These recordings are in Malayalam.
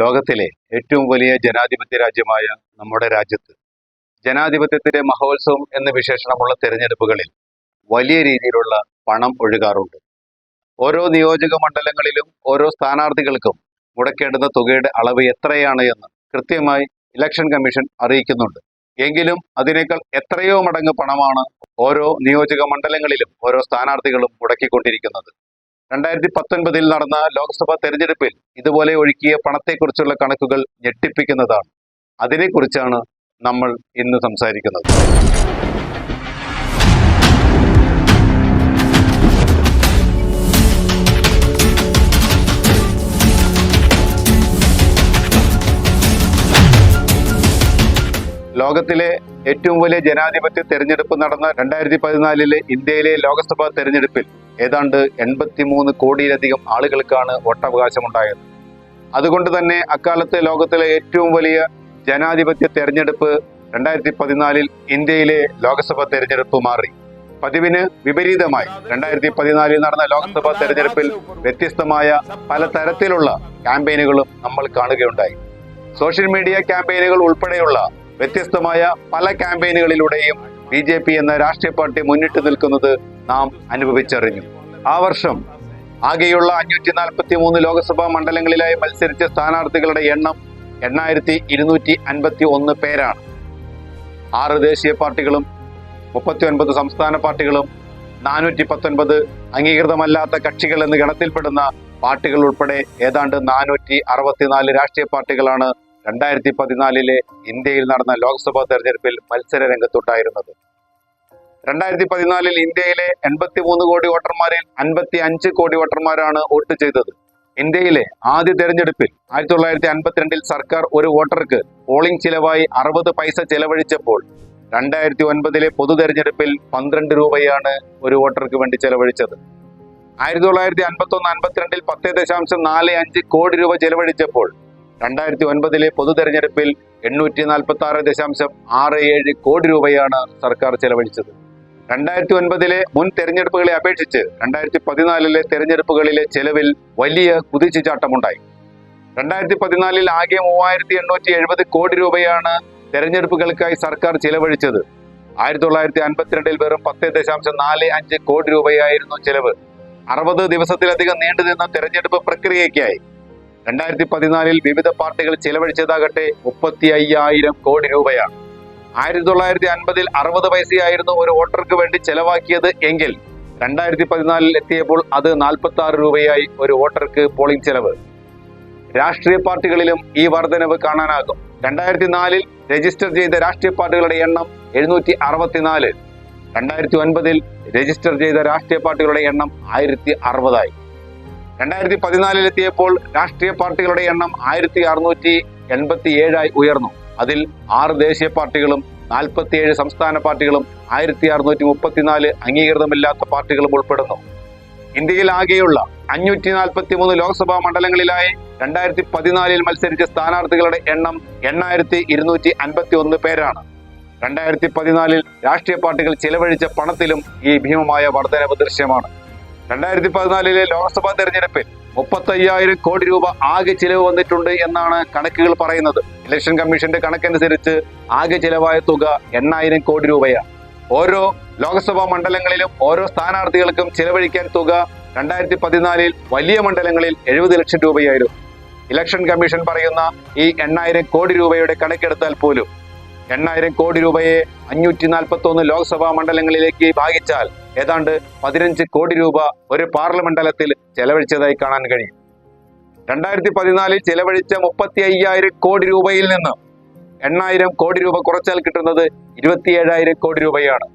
ലോകത്തിലെ ഏറ്റവും വലിയ ജനാധിപത്യ രാജ്യമായ നമ്മുടെ രാജ്യത്ത് ജനാധിപത്യത്തിന്റെ മഹോത്സവം എന്ന വിശേഷണമുള്ള തെരഞ്ഞെടുപ്പുകളിൽ വലിയ രീതിയിലുള്ള പണം ഒഴുകാറുണ്ട്. ഓരോ നിയോജക മണ്ഡലങ്ങളിലും ഓരോ സ്ഥാനാർത്ഥികൾക്കും മുടക്കേണ്ടുന്ന തുകയുടെ അളവ് എത്രയാണ് എന്ന് കൃത്യമായി ഇലക്ഷൻ കമ്മീഷൻ അറിയിക്കുന്നുണ്ട്. എങ്കിലും അതിനേക്കാൾ എത്രയോ മടങ്ങ് പണമാണ് ഓരോ നിയോജക മണ്ഡലങ്ങളിലും ഓരോ സ്ഥാനാർത്ഥികളും മുടക്കിക്കൊണ്ടിരിക്കുന്നത്. രണ്ടായിരത്തി പത്തൊൻപതിൽ നടന്ന ലോക്സഭാ തെരഞ്ഞെടുപ്പിൽ ഇതുപോലെ ഒഴുക്കിയ പണത്തെക്കുറിച്ചുള്ള കണക്കുകൾ ഞെട്ടിപ്പിക്കുന്നതാണ്. അതിനെക്കുറിച്ചാണ് നമ്മൾ ഇന്ന് സംസാരിക്കുന്നത്. ലോകത്തിലെ ഏറ്റവും വലിയ ജനാധിപത്യ തെരഞ്ഞെടുപ്പ് നടന്ന രണ്ടായിരത്തി പതിനാലിലെ ഇന്ത്യയിലെ ലോക്സഭാ തെരഞ്ഞെടുപ്പിൽ ഏതാണ്ട് എൺപത്തിമൂന്ന് കോടിയിലധികം ആളുകൾക്കാണ് വോട്ടവകാശമുണ്ടായത്. അതുകൊണ്ട് തന്നെ അക്കാലത്തെ ലോകത്തിലെ ഏറ്റവും വലിയ ജനാധിപത്യ തെരഞ്ഞെടുപ്പ് രണ്ടായിരത്തി പതിനാലിൽ ഇന്ത്യയിലെ ലോക്സഭാ തെരഞ്ഞെടുപ്പ് മാറി. പതിവിന് വിപരീതമായി രണ്ടായിരത്തി പതിനാലിൽ നടന്ന ലോക്സഭാ തെരഞ്ഞെടുപ്പിൽ വ്യത്യസ്തമായ പല തരത്തിലുള്ള ക്യാമ്പയിനുകളും നമ്മൾ കാണുകയുണ്ടായി. സോഷ്യൽ മീഡിയ ക്യാമ്പയിനുകൾ ഉൾപ്പെടെയുള്ള വ്യത്യസ്തമായ പല ക്യാമ്പയിനുകളിലൂടെയും ബി ജെ പി എന്ന രാഷ്ട്രീയ പാർട്ടി മുന്നിട്ട് നിൽക്കുന്നത് നാം അനുഭവിച്ചറിഞ്ഞു. ആ വർഷം ആകെയുള്ള അഞ്ഞൂറ്റി നാൽപ്പത്തി മൂന്ന് ലോക്സഭാ മണ്ഡലങ്ങളിലായി മത്സരിച്ച സ്ഥാനാർത്ഥികളുടെ എണ്ണം എണ്ണായിരത്തി ഇരുന്നൂറ്റി അൻപത്തി ഒന്ന് പേരാണ്. ആറ് ദേശീയ പാർട്ടികളും മുപ്പത്തി ഒൻപത് സംസ്ഥാന പാർട്ടികളും നാനൂറ്റി പത്തൊൻപത് അംഗീകൃതമല്ലാത്ത കക്ഷികൾ എന്ന് ഗണത്തിൽപ്പെടുന്ന പാർട്ടികൾ ഉൾപ്പെടെ ഏതാണ്ട് നാനൂറ്റി അറുപത്തിനാല് രാഷ്ട്രീയ പാർട്ടികളാണ് രണ്ടായിരത്തി പതിനാലിലെ ഇന്ത്യയിൽ നടന്ന ലോക്സഭാ തെരഞ്ഞെടുപ്പിൽ മത്സര രംഗത്തുണ്ടായിരുന്നത്. രണ്ടായിരത്തി പതിനാലിൽ ഇന്ത്യയിലെ എൺപത്തി മൂന്ന് കോടി വോട്ടർമാരിൽ അൻപത്തി അഞ്ച് കോടി വോട്ടർമാരാണ് വോട്ട് ചെയ്തത്. ഇന്ത്യയിലെ ആദ്യ തെരഞ്ഞെടുപ്പിൽ ആയിരത്തി തൊള്ളായിരത്തി അൻപത്തിരണ്ടിൽ സർക്കാർ ഒരു വോട്ടർക്ക് പോളിംഗ് ചിലവായി അറുപത് പൈസ ചെലവഴിച്ചപ്പോൾ രണ്ടായിരത്തി ഒൻപതിലെ പൊതു തെരഞ്ഞെടുപ്പിൽ പന്ത്രണ്ട് രൂപയാണ് ഒരു വോട്ടർക്ക് വേണ്ടി ചെലവഴിച്ചത്. ആയിരത്തി തൊള്ളായിരത്തി അൻപത്തി ഒന്ന് അൻപത്തിരണ്ടിൽ പത്ത് ദശാംശം നാല് അഞ്ച് കോടി രൂപ ചെലവഴിച്ചപ്പോൾ രണ്ടായിരത്തി ഒൻപതിലെ പൊതു തെരഞ്ഞെടുപ്പിൽ എണ്ണൂറ്റി നാൽപ്പത്തി ആറ് ദശാംശം ആറ് ഏഴ് കോടി രൂപയാണ് സർക്കാർ ചെലവഴിച്ചത്. രണ്ടായിരത്തി ഒൻപതിലെ മുൻ തെരഞ്ഞെടുപ്പുകളെ അപേക്ഷിച്ച് രണ്ടായിരത്തി പതിനാലിലെ തെരഞ്ഞെടുപ്പുകളിലെ ചെലവിൽ വലിയ കുതിച്ചുചാട്ടമുണ്ടായി. രണ്ടായിരത്തി പതിനാലിൽ ആകെ മൂവായിരത്തി എണ്ണൂറ്റി എഴുപത് കോടി രൂപയാണ് തെരഞ്ഞെടുപ്പുകൾക്കായി സർക്കാർ ചെലവഴിച്ചത്. ആയിരത്തി തൊള്ളായിരത്തി അൻപത്തിരണ്ടിൽ വെറും പത്ത് ദശാംശം നാല് അഞ്ച് കോടി രൂപയായിരുന്നു ചെലവ്. അറുപത് ദിവസത്തിലധികം നീണ്ടുനിന്ന തെരഞ്ഞെടുപ്പ് പ്രക്രിയയ്ക്കായി രണ്ടായിരത്തി പതിനാലിൽ വിവിധ പാർട്ടികൾ ചിലവഴിച്ചതാകട്ടെ മുപ്പത്തി അയ്യായിരം കോടി രൂപയാണ്. ആയിരത്തി തൊള്ളായിരത്തി അൻപതിൽ അറുപത് പൈസയായിരുന്നു ഒരു വോട്ടർക്ക് വേണ്ടി ചെലവാക്കിയത് എങ്കിൽ രണ്ടായിരത്തി പതിനാലിൽ എത്തിയപ്പോൾ അത് നാൽപ്പത്തി ആറ് രൂപയായി ഒരു വോട്ടർക്ക് പോളിംഗ് ചെലവ്. രാഷ്ട്രീയ പാർട്ടികളിലും ഈ വർധനവ് കാണാനാകും. രണ്ടായിരത്തി നാലിൽ രജിസ്റ്റർ ചെയ്ത രാഷ്ട്രീയ പാർട്ടികളുടെ എണ്ണം എഴുന്നൂറ്റി അറുപത്തിനാല് രണ്ടായിരത്തി ഒൻപതിൽ രജിസ്റ്റർ ചെയ്ത രാഷ്ട്രീയ പാർട്ടികളുടെ എണ്ണം ആയിരത്തി അറുപതായി രണ്ടായിരത്തി പതിനാലിലെത്തിയപ്പോൾ രാഷ്ട്രീയ പാർട്ടികളുടെ എണ്ണം ആയിരത്തി അറുന്നൂറ്റി എൺപത്തി ഏഴായി ഉയർന്നു. അതിൽ ആറ് ദേശീയ പാർട്ടികളും നാൽപ്പത്തിയേഴ് സംസ്ഥാന പാർട്ടികളും ആയിരത്തി അറുന്നൂറ്റി മുപ്പത്തിനാല് അംഗീകൃതമില്ലാത്ത പാർട്ടികളും ഉൾപ്പെടുന്നു. ഇന്ത്യയിൽ ആകെയുള്ള അഞ്ഞൂറ്റി നാൽപ്പത്തി മൂന്ന് ലോക്സഭാ മണ്ഡലങ്ങളിലായി രണ്ടായിരത്തി പതിനാലിൽ മത്സരിച്ച സ്ഥാനാർത്ഥികളുടെ എണ്ണം എണ്ണായിരത്തി ഇരുന്നൂറ്റി അൻപത്തി ഒന്ന് പേരാണ്. രണ്ടായിരത്തി പതിനാലിൽ രാഷ്ട്രീയ പാർട്ടികൾ ചിലവഴിച്ച പണത്തിലും ഈ ഭീമമായ വർധനവ് ദൃശ്യമാണ്. രണ്ടായിരത്തി പതിനാലിലെ ലോക്സഭാ തെരഞ്ഞെടുപ്പിൽ മുപ്പത്തയ്യായിരം കോടി രൂപ ആകെ ചിലവ് വന്നിട്ടുണ്ട് എന്നാണ് കണക്കുകൾ പറയുന്നത്. ഇലക്ഷൻ കമ്മീഷന്റെ കണക്കനുസരിച്ച് ആകെ ചിലവായ തുക എണ്ണായിരം കോടി രൂപയാണ്. ഓരോ ലോക്സഭാ മണ്ഡലങ്ങളിലും ഓരോ സ്ഥാനാർത്ഥികൾക്കും ചിലവഴിക്കാൻ തുക രണ്ടായിരത്തി പതിനാലിൽ വലിയ മണ്ഡലങ്ങളിൽ എഴുപത് ലക്ഷം രൂപയായിരുന്നു. ഇലക്ഷൻ കമ്മീഷൻ പറയുന്ന ഈ എണ്ണായിരം കോടി രൂപയുടെ കണക്കെടുത്താൽ പോലും എണ്ണായിരം കോടി രൂപയെ അഞ്ഞൂറ്റി നാൽപ്പത്തി ഒന്ന് ലോക്സഭാ മണ്ഡലങ്ങളിലേക്ക് ഭാഗിച്ചാൽ ഏതാണ്ട് പതിനഞ്ച് കോടി രൂപ ഒരു പാർലമെന്റലത്തിൽ ചെലവഴിച്ചതായി കാണാൻ കഴിയും. രണ്ടായിരത്തി പതിനാലിൽ ചെലവഴിച്ച മുപ്പത്തി അയ്യായിരം കോടി രൂപയിൽ നിന്ന് എണ്ണായിരം കോടി രൂപ കുറച്ചാൽ കിട്ടുന്നത് ഇരുപത്തിയേഴായിരം കോടി രൂപയാണ്.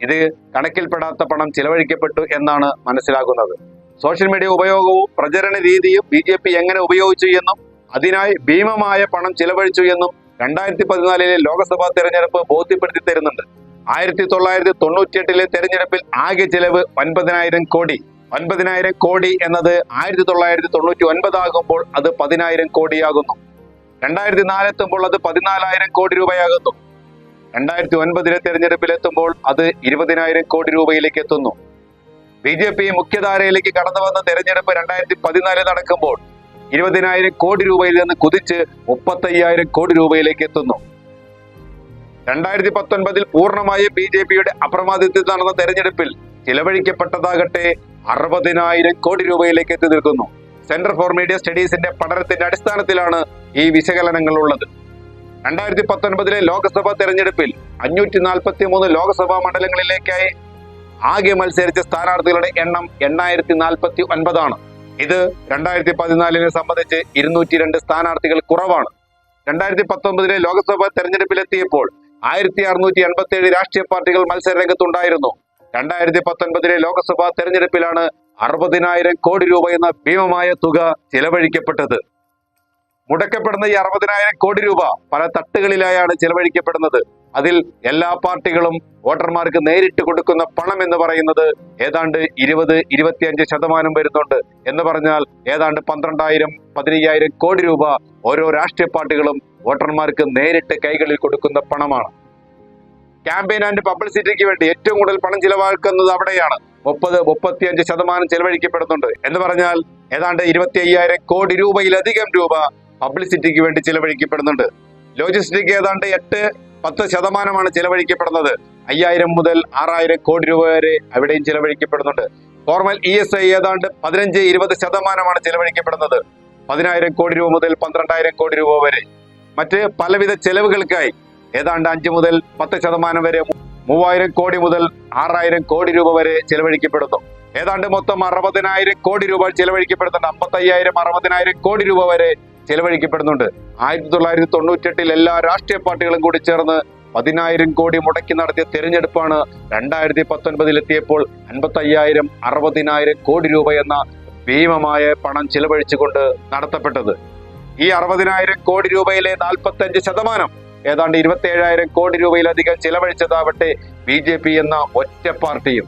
ഇത് കണക്കിൽപ്പെടാത്ത പണം ചിലവഴിക്കപ്പെട്ടു എന്നാണ് മനസ്സിലാകുന്നത്. സോഷ്യൽ മീഡിയ ഉപയോഗവും പ്രചരണ രീതിയും ബി ജെ പി എങ്ങനെ ഉപയോഗിച്ചു എന്നും അതിനായി ഭീമമായ പണം ചിലവഴിച്ചു എന്നും രണ്ടായിരത്തി പതിനാലിലെ ലോക്സഭാ തെരഞ്ഞെടുപ്പ് ബോധ്യപ്പെടുത്തി തരുന്നുണ്ട്. ആയിരത്തി തൊള്ളായിരത്തി തൊണ്ണൂറ്റിയെട്ടിലെ തെരഞ്ഞെടുപ്പിൽ ആകെ ചെലവ് ഒൻപതിനായിരം കോടി. ഒൻപതിനായിരം കോടി എന്നത് ആയിരത്തി തൊള്ളായിരത്തി തൊണ്ണൂറ്റി ഒൻപതാകുമ്പോൾ അത് പതിനായിരം കോടിയാകുന്നു. രണ്ടായിരത്തി നാലെത്തുമ്പോൾ അത് പതിനാലായിരം കോടി രൂപയാകുന്നു. രണ്ടായിരത്തി ഒൻപതിലെ തെരഞ്ഞെടുപ്പിൽ എത്തുമ്പോൾ അത് ഇരുപതിനായിരം കോടി രൂപയിലേക്ക് എത്തുന്നു. ബി ജെ പി മുഖ്യധാരയിലേക്ക് കടന്നു വന്ന തെരഞ്ഞെടുപ്പ് രണ്ടായിരത്തി പതിനാലിൽ നടക്കുമ്പോൾ ഇരുപതിനായിരം കോടി രൂപയിൽ നിന്ന് കുതിച്ച് മുപ്പത്തയ്യായിരം കോടി രൂപയിലേക്ക് എത്തുന്നു. രണ്ടായിരത്തി പത്തൊൻപതിൽ പൂർണമായും ബി ജെ പിയുടെ അപ്രമാദിത്വത്തിൽ നടന്ന തെരഞ്ഞെടുപ്പിൽ ചിലവഴിക്കപ്പെട്ടതാകട്ടെ അറുപതിനായിരം കോടി രൂപയിലേക്ക് എത്തി നിൽക്കുന്നു. സെന്റർ ഫോർ മീഡിയ സ്റ്റഡീസിന്റെ പഠനത്തിന്റെ അടിസ്ഥാനത്തിലാണ് ഈ വിശകലനങ്ങൾ ഉള്ളത് രണ്ടായിരത്തി പത്തൊൻപതിലെ ലോക്സഭാ തെരഞ്ഞെടുപ്പിൽ അഞ്ഞൂറ്റി നാൽപ്പത്തി മൂന്ന് ലോക്സഭാ മണ്ഡലങ്ങളിലേക്കായി ആകെ മത്സരിച്ച സ്ഥാനാർത്ഥികളുടെ എണ്ണം എണ്ണായിരത്തി നാൽപ്പത്തി ഒൻപതാണ് ഇത് രണ്ടായിരത്തി പതിനാലിനെ സംബന്ധിച്ച് ഇരുന്നൂറ്റി രണ്ട് സ്ഥാനാർത്ഥികൾ കുറവാണ്. രണ്ടായിരത്തി പത്തൊമ്പതിലെ ലോക്സഭാ തെരഞ്ഞെടുപ്പിലെത്തിയപ്പോൾ ആയിരത്തി അറുന്നൂറ്റി എൺപത്തി ഏഴ് രാഷ്ട്രീയ പാർട്ടികൾ മത്സര രംഗത്തുണ്ടായിരുന്നു രണ്ടായിരത്തി പത്തൊൻപതിലെ ലോക്സഭാ തെരഞ്ഞെടുപ്പിലാണ് അറുപതിനായിരം കോടി രൂപ എന്ന ഭീമമായ തുക ചിലവഴിക്കപ്പെട്ടത്. മുടക്കപ്പെടുന്ന ഈ അറുപതിനായിരം കോടി രൂപ പല തട്ടുകളിലായാണ് ചിലവഴിക്കപ്പെടുന്നത്. അതിൽ എല്ലാ പാർട്ടികളും വോട്ടർമാർക്ക് നേരിട്ട് കൊടുക്കുന്ന പണം എന്ന് പറയുന്നത് ഏതാണ്ട് ഇരുപത് ഇരുപത്തിയഞ്ച് ശതമാനം വരുന്നുണ്ട് എന്ന് പറഞ്ഞാൽ ഏതാണ്ട് പന്ത്രണ്ടായിരം പതിനയ്യായിരം കോടി രൂപ ഓരോ രാഷ്ട്രീയ പാർട്ടികളും വോട്ടർമാർക്ക് നേരിട്ട് കൈകളിൽ കൊടുക്കുന്ന പണമാണ്. ക്യാമ്പയിൻ ആൻഡ് പബ്ലിസിറ്റിക്ക് വേണ്ടി ഏറ്റവും കൂടുതൽ പണം ചിലവാക്കുന്നത് അവിടെയാണ്. മുപ്പത് മുപ്പത്തിയഞ്ച് ശതമാനം ചെലവഴിക്കപ്പെടുന്നുണ്ട്. എന്ന് പറഞ്ഞാൽ ഏതാണ്ട് ഇരുപത്തി അയ്യായിരം കോടി രൂപയിലധികം രൂപ പബ്ലിസിറ്റിക്ക് വേണ്ടി ചിലവഴിക്കപ്പെടുന്നുണ്ട്. ലോജിസ്റ്റിക് ഏതാണ്ട് എട്ട് പത്ത് ശതമാനമാണ് ചിലവഴിക്കപ്പെടുന്നത്. അയ്യായിരം മുതൽ ആറായിരം കോടി രൂപ വരെ അവിടെയും ചിലവഴിക്കപ്പെടുന്നുണ്ട്. ഫോർമൽ ഇ എസ് ഐ ഏതാണ്ട് പതിനഞ്ച് ഇരുപത് ശതമാനമാണ് ചിലവഴിക്കപ്പെടുന്നത്. പതിനായിരം കോടി രൂപ മുതൽ പന്ത്രണ്ടായിരം കോടി രൂപ വരെ. മറ്റ് പലവിധ ചെലവുകൾക്കായി ഏതാണ്ട് അഞ്ച് മുതൽ പത്ത് ശതമാനം വരെ മൂവായിരം കോടി മുതൽ ആറായിരം കോടി രൂപ വരെ ചെലവഴിക്കപ്പെടുന്നു. ഏതാണ്ട് മൊത്തം അറുപതിനായിരം കോടി രൂപ ചെലവഴിക്കപ്പെടുന്നുണ്ട്. അമ്പത്തയ്യായിരം അറുപതിനായിരം കോടി രൂപ വരെ ചെലവഴിക്കപ്പെടുന്നുണ്ട്. ആയിരത്തി തൊള്ളായിരത്തി തൊണ്ണൂറ്റെട്ടിൽ എല്ലാ രാഷ്ട്രീയ പാർട്ടികളും കൂടി ചേർന്ന് പതിനായിരം കോടി മുടക്കി നടത്തിയ തെരഞ്ഞെടുപ്പാണ് രണ്ടായിരത്തി പത്തൊൻപതിൽ എത്തിയപ്പോൾ അൻപത്തയ്യായിരം അറുപതിനായിരം കോടി രൂപ എന്ന ഭീമമായ പണം ചിലവഴിച്ചുകൊണ്ട് നടത്തപ്പെട്ടത്. ഈ അറുപതിനായിരം കോടി രൂപയിലെ നാൽപ്പത്തഞ്ച് ശതമാനം ഏതാണ്ട് ഇരുപത്തി ഏഴായിരം കോടി രൂപയിലധികം ചിലവഴിച്ചതാവട്ടെ ബി ജെ പി എന്ന ഒറ്റ പാർട്ടിയും.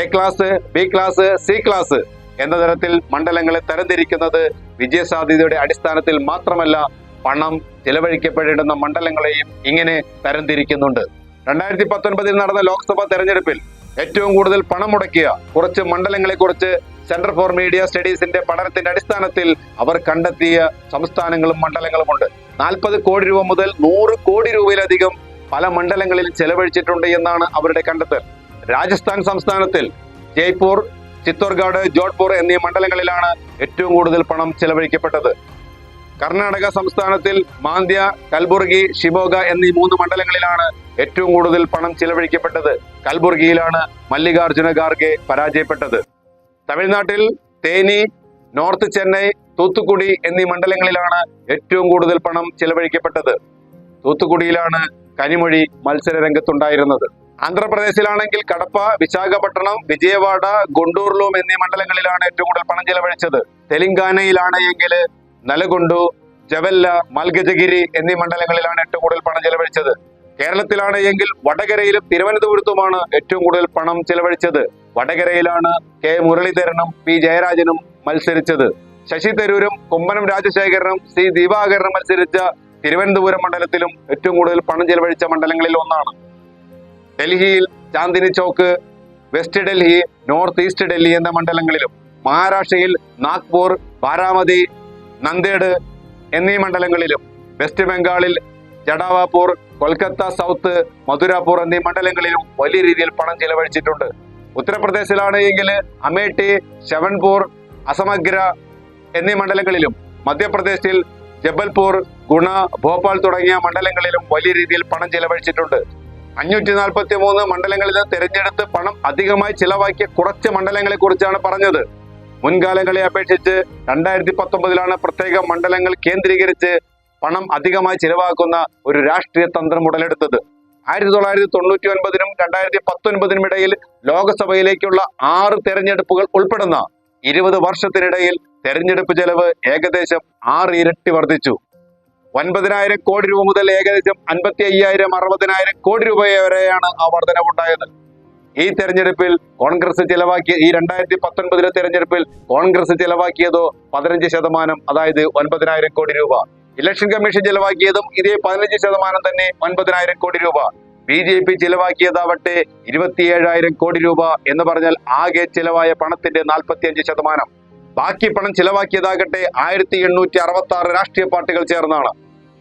A class B class C class എന്ന തരത്തിൽ മണ്ഡലങ്ങളെ തരംതിരിക്കുന്നത് വിജയസാധ്യതയുടെ അടിസ്ഥാനത്തിൽ മാത്രമല്ല പണം ചിലവഴിക്കപ്പെടേണ്ടുന്ന മണ്ഡലങ്ങളെയും ഇങ്ങനെ തരംതിരിക്കുന്നുണ്ട്. രണ്ടായിരത്തി പത്തൊൻപതിൽ നടന്ന ലോക്സഭാ തെരഞ്ഞെടുപ്പിൽ ഏറ്റവും കൂടുതൽ പണം മുടക്കിയ കുറച്ച് മണ്ഡലങ്ങളെ കുറിച്ച് സെന്റർ ഫോർ മീഡിയ സ്റ്റഡീസിന്റെ പഠനത്തിന്റെ അടിസ്ഥാനത്തിൽ അവർ കണ്ടെത്തിയ സംസ്ഥാനങ്ങളും മണ്ഡലങ്ങളുമുണ്ട് നാൽപ്പത് കോടി രൂപ മുതൽ നൂറ് കോടി രൂപയിലധികം പല മണ്ഡലങ്ങളിൽ ചെലവഴിച്ചിട്ടുണ്ട് എന്നാണ് അവരുടെ കണ്ടെത്തൽ. രാജസ്ഥാൻ സംസ്ഥാനത്തിൽ ജയ്പൂർ ചിത്തോർഗാഡ് ജോധ്പൂർ എന്നീ മണ്ഡലങ്ങളിലാണ് ഏറ്റവും കൂടുതൽ പണം ചെലവഴിക്കപ്പെട്ടത്. കർണാടക സംസ്ഥാനത്തിൽ മാന്ദ്യ കൽബുർഗി ഷിബോഗ എന്നീ മൂന്ന് മണ്ഡലങ്ങളിലാണ് ഏറ്റവും കൂടുതൽ പണം ചിലവഴിക്കപ്പെട്ടത്. കൽബുർഗിയിലാണ് മല്ലികാർജുന ഖാർഗെ പരാജയപ്പെട്ടത്. തമിഴ്നാട്ടിൽ തേനി നോർത്ത് ചെന്നൈ തൂത്തുക്കുടി എന്നീ മണ്ഡലങ്ങളിലാണ് ഏറ്റവും കൂടുതൽ പണം ചെലവഴിക്കപ്പെട്ടത്. തൂത്തുക്കുടിയിലാണ് കനിമൊഴി മത്സര രംഗത്തുണ്ടായിരുന്നത് ആന്ധ്രാപ്രദേശിലാണെങ്കിൽ കടപ്പ വിശാഖപട്ടണം വിജയവാഡ ഗുണ്ടൂർലൂം എന്നീ മണ്ഡലങ്ങളിലാണ് ഏറ്റവും കൂടുതൽ പണം ചെലവഴിച്ചത്. തെലങ്കാനയിലാണ് എങ്കിൽ നലഗുണ്ടു ജവല്ല മൽഗജഗിരി എന്നീ മണ്ഡലങ്ങളിലാണ് ഏറ്റവും കൂടുതൽ പണം ചെലവഴിച്ചത്. കേരളത്തിലാണ് എങ്കിൽ വടകരയിലും തിരുവനന്തപുരത്തുമാണ് ഏറ്റവും കൂടുതൽ പണം ചെലവഴിച്ചത്. വടകരയിലാണ് കെ മുരളീധരനും പി ജയരാജനും മത്സരിച്ചത്. ശശി തരൂരും കുമ്മനം രാജശേഖരനും സി ദിവാകരനും മത്സരിച്ച തിരുവനന്തപുരം മണ്ഡലത്തിലും ഏറ്റവും കൂടുതൽ പണം ചെലവഴിച്ച മണ്ഡലങ്ങളിൽ ഒന്നാണ്. ഡൽഹിയിൽ Chandni Chowk west Delhi north east Delhi എന്ന മണ്ഡലങ്ങളിലും മഹാരാഷ്ട്രയിൽ നാഗ്പൂർ ബാരാമതി നന്ദേഡ് എന്നീ മണ്ഡലങ്ങളിലും വെസ്റ്റ് ബംഗാളിൽ ജഡാവാപൂർ കൊൽക്കത്ത സൗത്ത് മധുരാപൂർ എന്നീ മണ്ഡലങ്ങളിലും വലിയ രീതിയിൽ പണം ചിലവഴിച്ചിട്ടുണ്ട്. ഉത്തർപ്രദേശിലാണ് എങ്കിൽ അമേഠി ശവൻപൂർ അസമഗ്ര എന്നീ മണ്ഡലങ്ങളിലും മധ്യപ്രദേശിൽ ജബൽപൂർ ഗുണ ഭോപ്പാൽ തുടങ്ങിയ മണ്ഡലങ്ങളിലും വലിയ രീതിയിൽ പണം ചെലവഴിച്ചിട്ടുണ്ട്. അഞ്ഞൂറ്റി നാൽപ്പത്തി മൂന്ന് മണ്ഡലങ്ങളിൽ നിന്ന് തിരഞ്ഞെടുത്ത് പണം അധികമായി ചിലവാക്കിയ കുറച്ച് മണ്ഡലങ്ങളെ കുറിച്ചാണ് പറഞ്ഞത്. മുൻകാലങ്ങളെ അപേക്ഷിച്ച് രണ്ടായിരത്തി പത്തൊമ്പതിലാണ് പ്രത്യേക മണ്ഡലങ്ങൾ കേന്ദ്രീകരിച്ച് പണം അധികമായി ചിലവാക്കുന്ന ഒരു രാഷ്ട്രീയ തന്ത്രം ഉടലെടുത്തത്. ആയിരത്തി തൊള്ളായിരത്തി തൊണ്ണൂറ്റി ഒൻപതിനും രണ്ടായിരത്തി പത്തൊൻപതിനും ഇടയിൽ ലോക്സഭയിലേക്കുള്ള ആറ് തെരഞ്ഞെടുപ്പുകൾ ഉൾപ്പെടുന്ന ഇരുപത് വർഷത്തിനിടയിൽ തെരഞ്ഞെടുപ്പ് ചെലവ് ഏകദേശം ആറ് ഇരട്ടി വർദ്ധിച്ചു. ഒൻപതിനായിരം കോടി രൂപ മുതൽ ഏകദേശം അൻപത്തി അയ്യായിരം അറുപതിനായിരം കോടി രൂപ വരെയാണ് ആ വർധനവുണ്ടായത്. ഈ തെരഞ്ഞെടുപ്പിൽ കോൺഗ്രസ് ചിലവാക്കിയ ഈ രണ്ടായിരത്തി പത്തൊൻപതിലെ തെരഞ്ഞെടുപ്പിൽ കോൺഗ്രസ് ചിലവാക്കിയതോ പതിനഞ്ച് ശതമാനം അതായത് ഒൻപതിനായിരം കോടി രൂപ. ഇലക്ഷൻ കമ്മീഷൻ ചിലവാക്കിയതും ഇതേ പതിനഞ്ച് ശതമാനം തന്നെ ഒൻപതിനായിരം കോടി രൂപ. ബി ജെ പി ചിലവാക്കിയതാവട്ടെ ഇരുപത്തിയേഴായിരം കോടി രൂപ എന്ന് പറഞ്ഞാൽ ആകെ ചിലവായ പണത്തിന്റെ നാൽപ്പത്തിയഞ്ച് ശതമാനം. ബാക്കി പണം ചിലവാക്കിയതാകട്ടെ ആയിരത്തി എണ്ണൂറ്റി അറുപത്തി ആറ് രാഷ്ട്രീയ പാർട്ടികൾ ചേർന്നാണ്.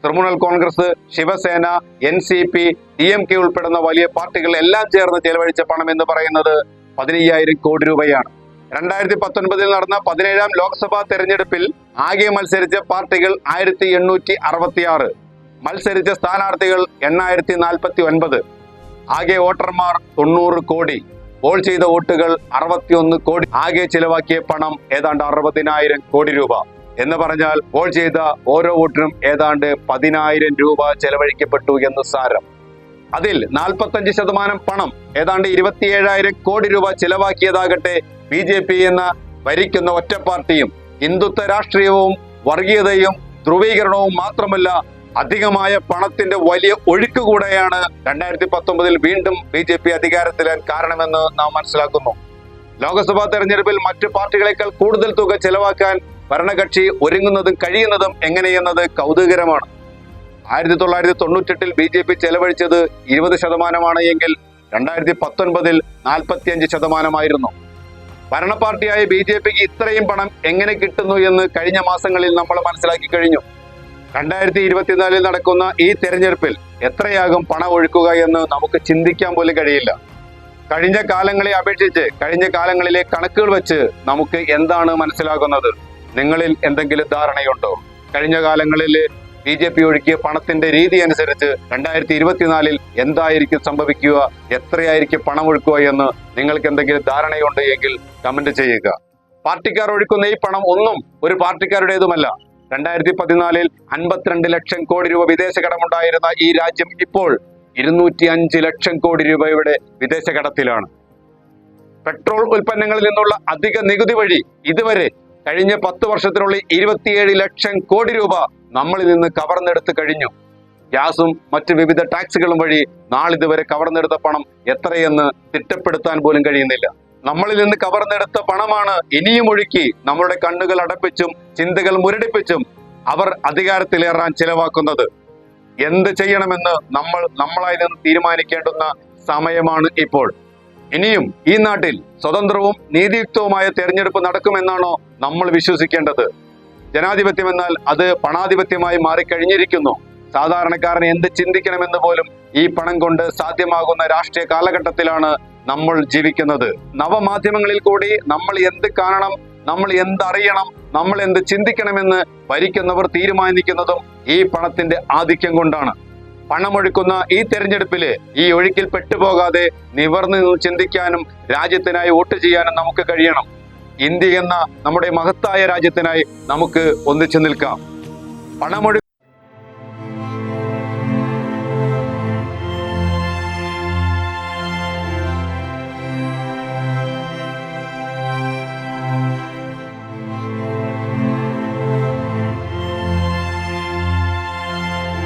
Trinamool Congress Shivsena N C P D M K ഉൾപ്പെടുന്ന വലിയ പാർട്ടികൾ എല്ലാം ചേർന്ന് ചെലവഴിച്ച പണം എന്ന് പറയുന്നത് പതിനയ്യായിരം കോടി രൂപയാണ്. രണ്ടായിരത്തി പത്തൊൻപതിൽ നടന്ന പതിനേഴാം ലോക്സഭാ തെരഞ്ഞെടുപ്പിൽ ആകെ മത്സരിച്ച പാർട്ടികൾ ആയിരത്തി എണ്ണൂറ്റി അറുപത്തി ആറ് മത്സരിച്ച സ്ഥാനാർത്ഥികൾ എണ്ണായിരത്തി നാൽപ്പത്തി ഒൻപത് ആകെ വോട്ടർമാർ തൊണ്ണൂറ് കോടി. പോൾ ചെയ്ത വോട്ടുകൾ അറുപത്തിയൊന്ന് കോടി. ആകെ ചിലവാക്കിയ പണം ഏതാണ്ട് അറുപതിനായിരം കോടി രൂപ. എന്ന് പറഞ്ഞാൽ പോൾ ചെയ്ത ഓരോ വോട്ടിനും ഏതാണ്ട് പതിനായിരം രൂപ ചെലവഴിക്കപ്പെട്ടു എന്ന് സാരം. അതിൽ നാൽപ്പത്തഞ്ച് ശതമാനം പണം ഏതാണ്ട് ഇരുപത്തിയേഴായിരം കോടി രൂപ ചിലവാക്കിയതാകട്ടെ ബി ജെ പി എന്ന ഭരിക്കുന്ന ഒറ്റ പാർട്ടിയും ഹിന്ദുത്വ രാഷ്ട്രീയവും വർഗീയതയും ധ്രുവീകരണവും മാത്രമല്ല അധികമായ പണത്തിന്റെ വലിയ ഒഴുക്ക് കൂടെയാണ് രണ്ടായിരത്തി പത്തൊമ്പതിൽ വീണ്ടും ബി ജെ പി അധികാരത്തിലാൻ കാരണമെന്ന് നാം മനസ്സിലാക്കുന്നു. ലോക്സഭാ തെരഞ്ഞെടുപ്പിൽ മറ്റു പാർട്ടികളെക്കാൾ കൂടുതൽ തുക ചെലവാക്കാൻ ഭരണകക്ഷി ഒരുങ്ങുന്നതും കഴിയുന്നതും എങ്ങനെയെന്നത് കൗതുകരമാണ് ആയിരത്തി തൊള്ളായിരത്തി തൊണ്ണൂറ്റെട്ടിൽ ബി ജെ പി ചെലവഴിച്ചത് ഇരുപത് ശതമാനമാണ് എങ്കിൽ രണ്ടായിരത്തി പത്തൊൻപതിൽ നാൽപ്പത്തിയഞ്ച് ശതമാനമായിരുന്നു. ഭരണ പാർട്ടിയായ ബി ജെ പിക്ക് ഇത്രയും പണം എങ്ങനെ കിട്ടുന്നു എന്ന് കഴിഞ്ഞ മാസങ്ങളിൽ നമ്മൾ മനസ്സിലാക്കി കഴിഞ്ഞു. രണ്ടായിരത്തി ഇരുപത്തിനാലിൽ നടക്കുന്ന ഈ തെരഞ്ഞെടുപ്പിൽ എത്രയാകും പണം ഒഴുക്കുക എന്ന് നമുക്ക് ചിന്തിക്കാൻ പോലും കഴിയില്ല. കഴിഞ്ഞ കാലങ്ങളെ അപേക്ഷിച്ച് കഴിഞ്ഞ കാലങ്ങളിലെ കണക്കുകൾ വെച്ച് നമുക്ക് എന്താണ് മനസ്സിലാകുന്നത്? നിങ്ങളിൽ എന്തെങ്കിലും ധാരണയുണ്ടോ? കഴിഞ്ഞ കാലങ്ങളിൽ ബി ജെ പി ഒഴുക്കിയ പണത്തിന്റെ രീതി അനുസരിച്ച് രണ്ടായിരത്തി ഇരുപത്തിനാലിൽ എന്തായിരിക്കും സംഭവിക്കുക എത്രയായിരിക്കും പണം ഒഴുക്കുക എന്ന് നിങ്ങൾക്ക് എന്തെങ്കിലും ധാരണയുണ്ട് എങ്കിൽ കമന്റ് ചെയ്യുക. പാർട്ടിക്കാർ ഒഴുക്കുന്ന ഈ പണം ഒന്നും ഒരു പാർട്ടിക്കാരുടേതുമല്ല. രണ്ടായിരത്തി പതിനാലിൽ അൻപത്തിരണ്ട് ലക്ഷം കോടി രൂപ വിദേശ കടമുണ്ടായിരുന്ന ഈ രാജ്യം ഇപ്പോൾ ഇരുന്നൂറ്റി അഞ്ച് ലക്ഷം കോടി രൂപയുടെ വിദേശ കടത്തിലാണ്. പെട്രോൾ ഉൽപ്പന്നങ്ങളിൽ നിന്നുള്ള അധിക നികുതി വഴി ഇതുവരെ കഴിഞ്ഞ പത്ത് വർഷത്തിനുള്ളിൽ ഇരുപത്തിയേഴ് ലക്ഷം കോടി രൂപ നമ്മളിൽ നിന്ന് കവർന്നെടുത്ത് കഴിഞ്ഞു. ഗ്യാസും മറ്റ് വിവിധ ടാക്സുകളും വഴി നാളിതുവരെ കവർന്നെടുത്ത പണം എത്രയെന്ന് തിട്ടപ്പെടുത്താൻ പോലും കഴിയുന്നില്ല. നമ്മളിൽ നിന്ന് കവർന്നെടുത്ത പണമാണ് ഇനിയും ഒഴുക്കി നമ്മുടെ കണ്ണുകൾ അടപ്പിച്ചും ചിന്തകൾ മുരടിപ്പിച്ചും അവർ അധികാരത്തിലേറാൻ ചിലവാക്കുന്നത്. എന്ത് ചെയ്യണമെന്ന് നമ്മൾ നമ്മളായി നിന്ന് തീരുമാനിക്കേണ്ടുന്ന സമയമാണ് ഇപ്പോൾ. ഇനിയും ഈ നാട്ടിൽ സ്വതന്ത്രവും നീതിയുക്തവുമായ തെരഞ്ഞെടുപ്പ് നടക്കുമെന്നാണോ നമ്മൾ വിശ്വസിക്കേണ്ടത്? ജനാധിപത്യം എന്നാൽ അത് പണാധിപത്യമായി മാറിക്കഴിഞ്ഞിരിക്കുന്നു. സാധാരണക്കാരൻ എന്ത് ചിന്തിക്കണമെന്ന് പോലും ഈ പണം കൊണ്ട് സാധ്യമാകുന്ന രാഷ്ട്രീയ കാലഘട്ടത്തിലാണ് നമ്മൾ ജീവിക്കുന്നത്. നവമാധ്യമങ്ങളിൽ കൂടി നമ്മൾ എന്ത് കാണണം നമ്മൾ എന്തറിയണം നമ്മൾ എന്ത് ചിന്തിക്കണമെന്ന് ഭരിക്കുന്നവർ തീരുമാനിക്കുന്നതും ഈ പണത്തിന്റെ ആധിക്യം കൊണ്ടാണ്. പണമൊഴുക്കുന്ന ഈ തെരഞ്ഞെടുപ്പിൽ ഈ ഒഴുക്കിൽ പെട്ടുപോകാതെ നിവർന്നു ചിന്തിക്കാനും രാജ്യത്തിനായി വോട്ട് ചെയ്യാനും നമുക്ക് കഴിയണം. ഇന്ത്യ എന്ന നമ്മുടെ മഹത്തായ രാജ്യത്തിനായി നമുക്ക് ഒന്നിച്ചു നിൽക്കാം. പണമൊഴു